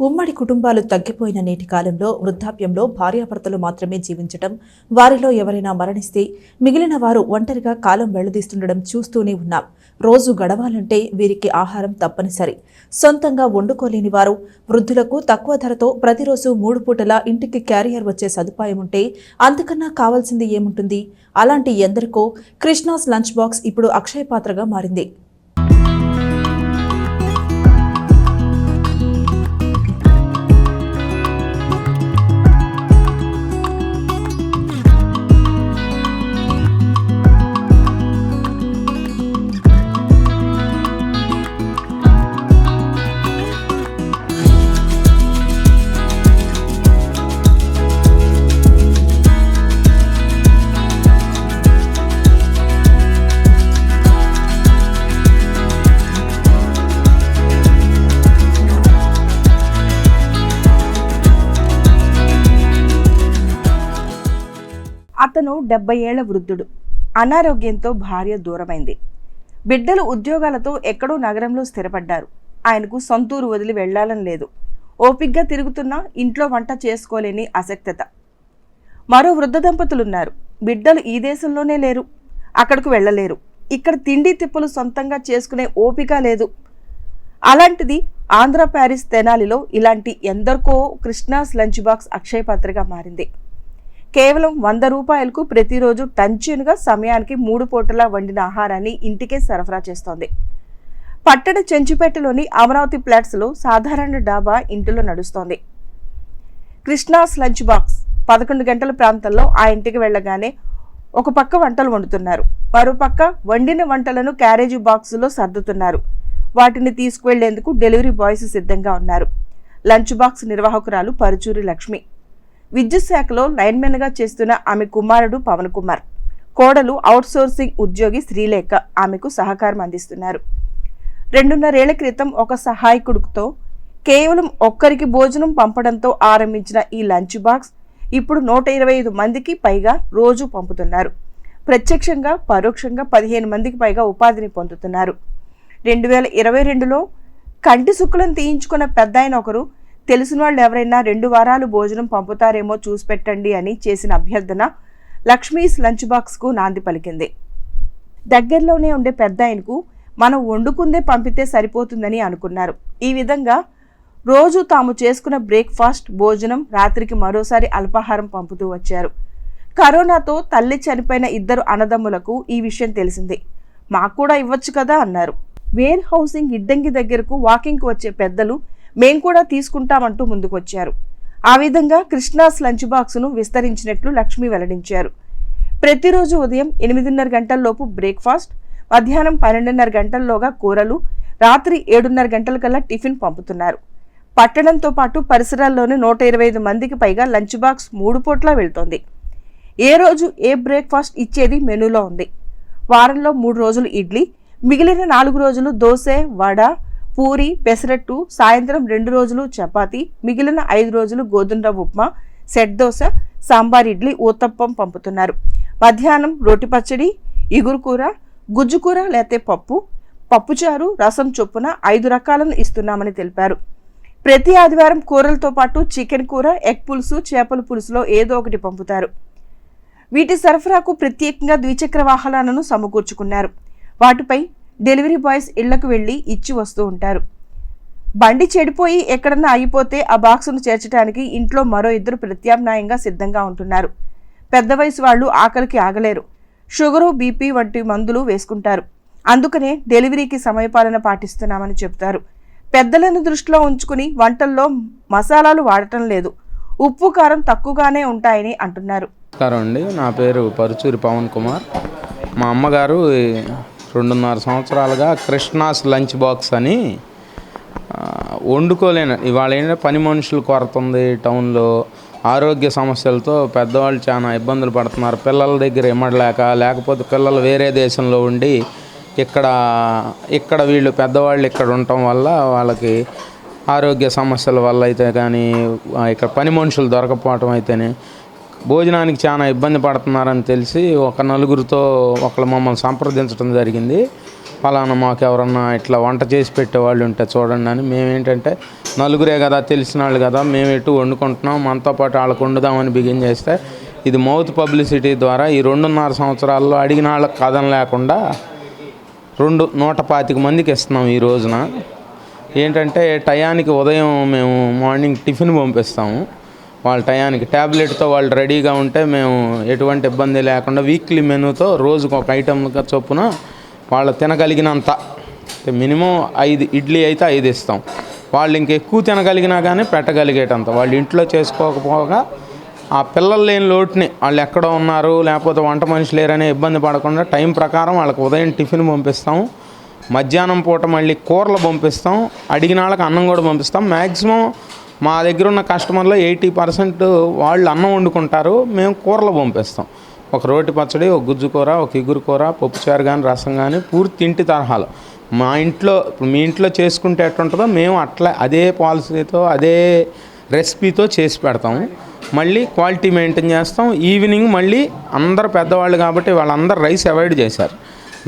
ఉమ్మడి కుటుంబాలు తగ్గిపోయిన నేటి కాలంలో వృద్ధాప్యంలో భార్యాభర్తలు మాత్రమే జీవించటం వారిలో ఎవరైనా మరణిస్తే మిగిలిన వారు ఒంటరిగా కాలం వెళ్ళదీస్తుండడం చూస్తూనే ఉన్నాం. రోజు గడవాలంటే వీరికి ఆహారం తప్పనిసరి. సొంతంగా వండుకోలేని వారు వృద్ధులకు తక్కువ ధరతో ప్రతిరోజు మూడు పూటల ఇంటికి క్యారియర్ వచ్చే సదుపాయం ఉంటే అంతకన్నా కావాల్సింది ఏముంటుంది? అలాంటి ఎందరికో కృష్ణాస్ లంచ్ బాక్స్ ఇప్పుడు అక్షయ పాత్రగా మారింది. అతను డెబ్బై ఏళ్ళ వృద్ధుడు. అనారోగ్యంతో భార్య దూరమైంది. బిడ్డలు ఉద్యోగాలతో ఎక్కడో నగరంలో స్థిరపడ్డారు. ఆయనకు సొంతూరు వదిలి వెళ్ళాలని లేదు. ఓపిగ్గా తిరుగుతున్నా ఇంట్లో వంట చేసుకోలేని అసక్తత. మరో వృద్ధ దంపతులున్నారు. బిడ్డలు ఈ దేశంలోనే లేరు. అక్కడకు వెళ్ళలేరు. ఇక్కడ తిండి తిప్పలు సొంతంగా చేసుకునే ఓపిక లేదు. అలాంటిది ఆంధ్ర ప్యారిస్ తెనాలిలో ఇలాంటి ఎందరికో కృష్ణాస్ లంచ్ బాక్స్ అక్షయ పాత్రగా మారింది. కేవలం వంద రూపాయలకు ప్రతిరోజు టంచునుగా సమయానికి మూడు పూటలా వండిన ఆహారాన్ని ఇంటికే సరఫరా చేస్తోంది. పట్టణ చెంచుపేటలోని అమరావతి ఫ్లాట్స్లో సాధారణ డాబా ఇంటిలో నడుస్తోంది. కృష్ణాస్ లంచ్ బాక్స్ పదకొండు గంటల ప్రాంతంలో ఆ ఇంటికి వెళ్ళగానే ఒక పక్క వంటలు వండుతున్నారు. మరోపక్క వండిన వంటలను క్యారేజీ బాక్సులో సర్దుతున్నారు. వాటిని తీసుకువెళ్ళేందుకు డెలివరీ బాయ్స్ సిద్ధంగా ఉన్నారు. లంచ్ బాక్స్ నిర్వాహకురాలు పరుచూరి లక్ష్మి. విద్యుత్ శాఖలో లైన్మెన్గా చేస్తున్న ఆమె కుమారుడు పవన్ కుమార్. కోడలు అవుట్సోర్సింగ్ ఉద్యోగి శ్రీలేఖ ఆమెకు సహకారం అందిస్తున్నారు. రెండున్నరేళ్ళ క్రితం ఒక సహాయకుడితో కేవలం ఒక్కరికి భోజనం పంపడంతో ఆరంభించిన ఈ లంచ్ బాక్స్ ఇప్పుడు నూట ఇరవై ఐదు మందికి పైగా రోజు పంపుతున్నారు. ప్రత్యక్షంగా పరోక్షంగా పదిహేను మందికి పైగా ఉపాధిని పొందుతున్నారు. రెండు వేల ఇరవై రెండులో కంటి సుక్కులను తీయించుకున్న పెద్ద ఆయన ఒకరు తెలిసిన వాళ్ళు ఎవరైనా రెండు వారాలు భోజనం పంపుతారేమో చూసి పెట్టండి అని చేసిన అభ్యర్థన లక్ష్మీస్ లంచ్ బాక్స్కు నాంది పలికింది. దగ్గరలోనే ఉండే పెద్ద ఆయనకు మనం వండుకుందే పంపితే సరిపోతుందని అనుకున్నారు. ఈ విధంగా రోజు తాము చేసుకున్న బ్రేక్ఫాస్ట్ భోజనం రాత్రికి మరోసారి అల్పాహారం పంపుతూ వచ్చారు. కరోనాతో తల్లి చనిపోయిన ఇద్దరు అన్నదమ్ములకు ఈ విషయం తెలిసింది. మాకు కూడా ఇవ్వచ్చు కదా అన్నారు. వేర్ హౌసింగ్ ఇడ్డంగి దగ్గరకు వాకింగ్కి వచ్చే పెద్దలు మేం కూడా తీసుకుంటామంటూ ముందుకొచ్చారు. ఆ విధంగా కృష్ణాస్ లంచ్ బాక్సును విస్తరించినట్లు లక్ష్మి వెల్లడించారు. ప్రతిరోజు ఉదయం ఎనిమిదిన్నర గంటల్లోపు బ్రేక్ఫాస్ట్ మధ్యాహ్నం పన్నెండున్నర గంటల్లోగా కూరలు రాత్రి ఏడున్నర గంటలకల్లా టిఫిన్ పంపుతున్నారు. పట్టణంతో పాటు పరిసరాల్లోని నూట ఇరవై ఐదు మందికి పైగా లంచ్ బాక్స్ మూడు పూట్ల వెళ్తోంది. ఏ రోజు ఏ బ్రేక్ఫాస్ట్ ఇచ్చేది మెనూలో ఉంది. వారంలో మూడు రోజులు ఇడ్లీ మిగిలిన నాలుగు రోజులు దోశ వడ పూరి పెసరట్టు సాయంత్రం రెండు రోజులు చపాతీ మిగిలిన ఐదు రోజులు గోధుమ ఉప్మా సెట్ దోశ సాంబార్ ఇడ్లీ ఊతప్పం పంపుతున్నారు. మధ్యాహ్నం రోటి పచ్చడి ఇగురు కూర గుజ్జు కూర లేతే పప్పు పప్పుచారు రసం చొప్పున ఐదు రకాలను ఇస్తున్నామని తెలిపారు. ప్రతి ఆదివారం కూరలతో పాటు చికెన్ కూర ఎగ్ పులుసు చేపల పులుసులో ఏదో ఒకటి పంపుతారు. వీటి సరఫరాకు ప్రత్యేకంగా ద్విచక్ర వాహనాలను సమకూర్చుకున్నారు. వాటిపై డెలివరీ బాయ్స్ ఇళ్ళకు వెళ్ళి ఇచ్చి వస్తూ ఉంటారు. బండి చెడిపోయి ఎక్కడన్నా ఆగిపోతే ఆ బాక్సును చేర్చడానికి ఇంట్లో మరో ఇద్దరు ప్రత్యామ్నాయంగా సిద్ధంగా ఉంటున్నారు. పెద్ద వయసు వాళ్ళు ఆకలికి ఆగలేరు. షుగరు బీపీ వంటి మందులు వేసుకుంటారు. అందుకనే డెలివరీకి సమయపాలన పాటిస్తున్నామని చెబుతారు పెద్దలను దృష్టిలో ఉంచుకుని వంటల్లో మసాలాలు వాడటం లేదు. ఉప్పు కారం తక్కువగానే ఉంటాయని అంటున్నారు. నమస్కారం అండి. నా పేరు పరుచూరి పవన్ కుమార్. మా అమ్మగారు రెండున్నర సంవత్సరాలుగా కృష్ణాస్ లంచ్ బాక్స్ అని వండుకోలేను. ఇవాళ ఏంటంటే పని మనుషులు కొరత ఉంది టౌన్లో. ఆరోగ్య సమస్యలతో పెద్దవాళ్ళు చాలా ఇబ్బందులు పడుతున్నారు. పిల్లల దగ్గర ఇమ్మడలేక లేకపోతే పిల్లలు వేరే దేశంలో ఉండి ఇక్కడ ఇక్కడ వీళ్ళు పెద్దవాళ్ళు ఇక్కడ ఉండటం వల్ల వాళ్ళకి ఆరోగ్య సమస్యల వల్ల అయితే కానీ ఇక్కడ పని మనుషులు దొరకపోవటం అయితేనే భోజనానికి చాలా ఇబ్బంది పడుతున్నారని తెలిసి ఒక నలుగురితో ఒకళ్ళు మమ్మల్ని సంప్రదించడం జరిగింది. ఫలానా మాకు ఎవరన్నా ఇట్లా వంట చేసి పెట్టేవాళ్ళు ఉంటే చూడండి అని. మేమేంటంటే నలుగురే కదా తెలిసిన వాళ్ళు కదా మేము ఎటు వండుకుంటున్నాం మనతో పాటు వాళ్ళకు వండుదామని బిగిన్ చేస్తే ఇది మౌత్ పబ్లిసిటీ ద్వారా ఈ రెండున్నర సంవత్సరాల్లో అడిగిన వాళ్ళకి కథం లేకుండా రెండు నూట పాతిక మందికి ఇస్తున్నాం ఈ రోజున. ఏంటంటే టయానికి ఉదయం మేము మార్నింగ్ టిఫిన్ పంపిస్తాము. వాళ్ళ టయానికి. ట్యాబ్లెట్తో వాళ్ళు రెడీగా ఉంటే మేము ఎటువంటి ఇబ్బంది లేకుండా వీక్లీ మెనూతో రోజుకు ఒక ఐటమ్ చొప్పున వాళ్ళు తినగలిగినంత. మినిమం ఐదు ఇడ్లీ అయితే ఐదు ఇస్తాం. వాళ్ళు ఇంకెక్కువ తినగలిగినా కానీ పెట్టగలిగేటంత. వాళ్ళు ఇంట్లో చేసుకోకపోగా ఆ పిల్లలు లేని లోటుని వాళ్ళు ఎక్కడ ఉన్నారు లేకపోతే వంట మనిషి లేరనే ఇబ్బంది పడకుండా టైం ప్రకారం వాళ్ళకి ఉదయం టిఫిన్ పంపిస్తాం. మధ్యాహ్నం పూట మళ్ళీ కూరలు పంపిస్తాం. అడిగిన వాళ్ళకి అన్నం కూడా పంపిస్తాం. మ్యాక్సిమం మా దగ్గర ఉన్న కస్టమర్లో ఎయిటీ పర్సెంట్ వాళ్ళు అన్నం వండుకుంటారు మేము కూరలు పంపిస్తాం. ఒక రోటి పచ్చడి ఒక గుజ్జు కూర ఒక ఇగురు కూర పప్పుచారు కానీ రసం కానీ పూర్తి ఇంటి తరహాలో. మా ఇంట్లో ఇప్పుడు మీ ఇంట్లో చేసుకుంటే ఎట్లుంటుందో మేము అట్లా అదే పాలసీతో అదే రెసిపీతో చేసి పెడతాము. మళ్ళీ క్వాలిటీ మెయింటైన్ చేస్తాం. ఈవినింగ్ మళ్ళీ అందరు పెద్దవాళ్ళు కాబట్టి వాళ్ళందరూ రైస్ అవాయిడ్ చేశారు.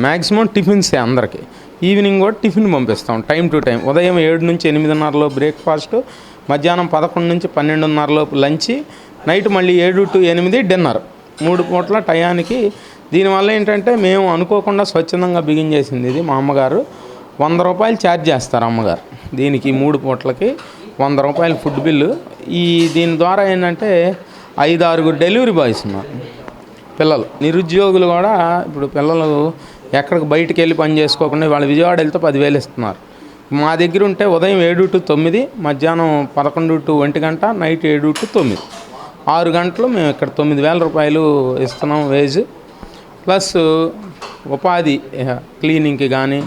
మ్యాక్సిమం టిఫిన్సే అందరికీ. ఈవినింగ్ కూడా టిఫిన్ పంపిస్తాం టైం టు టైం. ఉదయం ఏడు నుంచి ఎనిమిదిన్నరలో బ్రేక్ఫాస్ట్ మధ్యాహ్నం పదకొండు నుంచి పన్నెండున్నరలోపు లంచ్ నైట్ మళ్ళీ ఏడు టు ఎనిమిది డిన్నర్. మూడు పూట్ల టయానికి దీనివల్ల ఏంటంటే మేము అనుకోకుండా స్వచ్ఛందంగా బిగిన్ చేసింది ఇది మా అమ్మగారు. వంద రూపాయలు ఛార్జ్ చేస్తారు అమ్మగారు. దీనికి మూడు పూట్లకి వంద రూపాయల ఫుడ్ బిల్లు. ఈ దీని ద్వారా ఏంటంటే ఐదు ఆరుగురు డెలివరీ బాయ్స్ ఉన్నారు. పిల్లలు. నిరుద్యోగులు కూడా ఇప్పుడు పిల్లలు ఎక్కడికి బయటికి వెళ్ళి పని చేసుకోకుండా వాళ్ళు విజయవాడ వెళ్తే పదివేలు ఇస్తున్నారు. మా దగ్గర ఉంటే ఉదయం ఏడు టు తొమ్మిది మధ్యాహ్నం పదకొండు టు ఒంటి గంట నైట్ ఏడు టు తొమ్మిది. ఆరు గంటలు మేము ఇక్కడ తొమ్మిది వేల రూపాయలు ఇస్తున్నాం వేజ్. ప్లస్ ఉపాధి క్లీనింగ్కి కానీ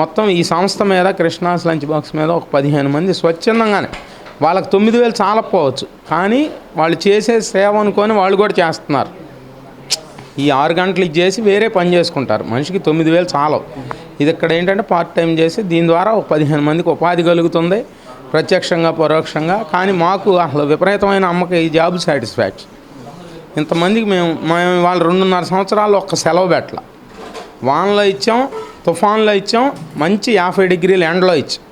మొత్తం ఈ సంస్థ మీద కృష్ణాస్ లంచ్ బాక్స్ మీద ఒక పదిహేను మంది స్వచ్ఛందంగానే. వాళ్ళకి తొమ్మిది వేలు చాలకపోవచ్చు కానీ వాళ్ళు చేసే సేవ అనుకొని వాళ్ళు కూడా చేస్తున్నారు. ఈ ఆరు గంటలు చేసి వేరే పని చేసుకుంటారు. మనిషికి తొమ్మిది వేలు చాలవు. ఇది ఇక్కడ ఏంటంటే పార్ట్ టైం చేసి దీని ద్వారా ఒక పదిహేను మందికి ఉపాధి కలుగుతుంది ప్రత్యక్షంగా పరోక్షంగా. కానీ మాకు అసలు విపరీతమైన అమ్మకి ఈ జాబ్ సాటిస్ఫాక్షన్ ఇంతమందికి మేము మేము వాళ్ళు రెండున్నర సంవత్సరాలు ఒక్క సెలవు పెట్టల. వానలో ఇచ్చాం తుఫాన్లో ఇచ్చాం మంచి యాభై డిగ్రీలు ఎండలో ఇచ్చాం.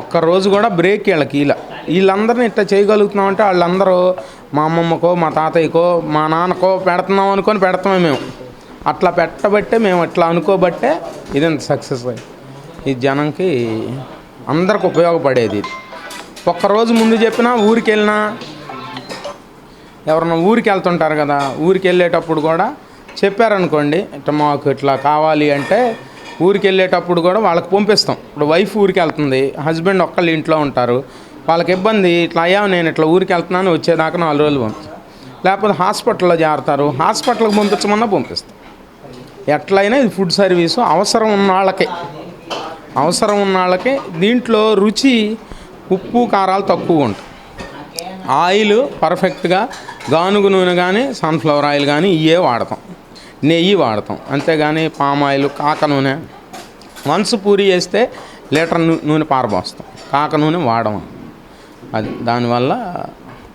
ఒక్క రోజు కూడా బ్రేక్ వీళ్ళకి ఇలా వీళ్ళందరినీ ఇట్లా చేయగలుగుతున్నామంటే వాళ్ళందరూ మా అమ్మమ్మకో మా తాతయ్యకో మా నాన్నకో పెడుతున్నాం అనుకొని పెడతామే మేము. అట్లా పెట్టబట్టే మేము అట్లా అనుకోబట్టే ఇది ఇంత సక్సెస్ అయ్యి ఈ జనంకి అందరికి ఉపయోగపడేది ఇది. ఒక్కరోజు ముందు చెప్పినా ఊరికి వెళ్ళినా ఎవరన్నా ఊరికి వెళ్తుంటారు కదా ఊరికి వెళ్ళేటప్పుడు కూడా చెప్పారనుకోండి ఇట్లా మాకు ఇట్లా కావాలి అంటే ఊరికి వెళ్ళేటప్పుడు కూడా వాళ్ళకి పంపిస్తాం. ఇప్పుడు వైఫ్ ఊరికి వెళ్తుంది హస్బెండ్ ఒక్కళ్ళు ఇంట్లో ఉంటారు వాళ్ళకి ఇబ్బంది ఇట్లా అయ్యా నేను ఇట్లా ఊరికి వెళ్తున్నాను వచ్చేదాకా నాలుగు రోజులు పంపిస్తాను లేకపోతే హాస్పిటల్లో చేరతారు హాస్పిటల్కి పంపించమన్నా పంపిస్తాం. ఎట్లయినా ఇది ఫుడ్ సర్వీసు. అవసరం ఉన్న వాళ్ళకే. అవసరం ఉన్న వాళ్ళకే. దీంట్లో రుచి ఉప్పు కారాలు తక్కువ ఉంటాయి. ఆయిల్ పర్ఫెక్ట్గా గానుగు నూనె కానీ సన్ఫ్లవర్ ఆయిల్ కానీ ఇవే వాడతాం. నెయ్యి వాడతాం. అంతేగాని పామ్ ఆయిల్ కాక నూనె. వన్స్ పూరి చేస్తే లీటర్ నూనె పారబోస్తాం. కాక నూనె వాడము. అది దానివల్ల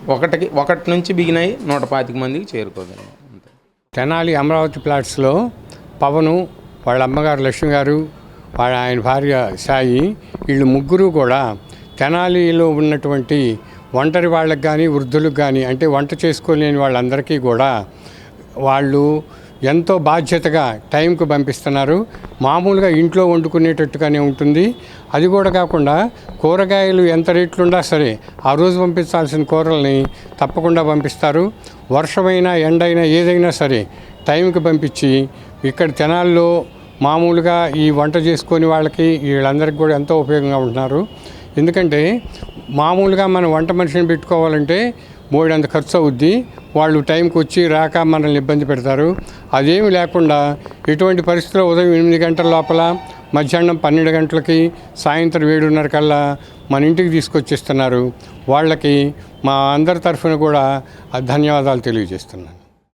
ఒకటికి ఒకటి నుంచి బిగినై నూట పాతిక మందికి చేరుకోగలం. అంతే. తెనాలి అమరావతి ప్లాట్స్లో పవను వాళ్ళ అమ్మగారు లక్ష్మి గారు వాళ్ళ ఆయన భార్య సాయి వీళ్ళు ముగ్గురు కూడా తెనాలిలో ఉన్నటువంటి ఒంటరి వాళ్ళకి కానీ వృద్ధులకు కానీ అంటే వంట చేసుకోలేని వాళ్ళందరికీ కూడా వాళ్ళు ఎంతో బాధ్యతగా టైంకు పంపిస్తున్నారు. మామూలుగా ఇంట్లో వండుకునేటట్టుగానే ఉంటుంది. అది కూడా కాకుండా కూరగాయలు ఎంత రేట్లుండా సరే ఆ రోజు పంపించాల్సిన కూరల్ని తప్పకుండా పంపిస్తారు. వర్షమైనా ఎండైనా ఏదైనా సరే టైంకి పంపించి ఇక్కడ తెనాల్లో మామూలుగా ఈ వంట చేసుకొని వాళ్ళకి వీళ్ళందరికీ కూడా ఎంతో ఉపయోగంగా ఉంటున్నారు. ఎందుకంటే మామూలుగా మనం వంట మనిషిని పెట్టుకోవాలంటే బోర్డంత ఖర్చు అవుద్ది వాళ్ళు టైంకి వచ్చి రాక మనల్ని ఇబ్బంది పెడతారు. అదేమి లేకుండా ఎటువంటి పరిస్థితుల్లో ఉదయం ఎనిమిది గంటల లోపల మధ్యాహ్నం పన్నెండు గంటలకి సాయంత్రం ఏడున్నర కల్లా మన ఇంటికి తీసుకొచ్చిస్తున్నారు. వాళ్ళకి మా అందరి తరఫున కూడా ధన్యవాదాలు తెలియజేస్తున్నాను.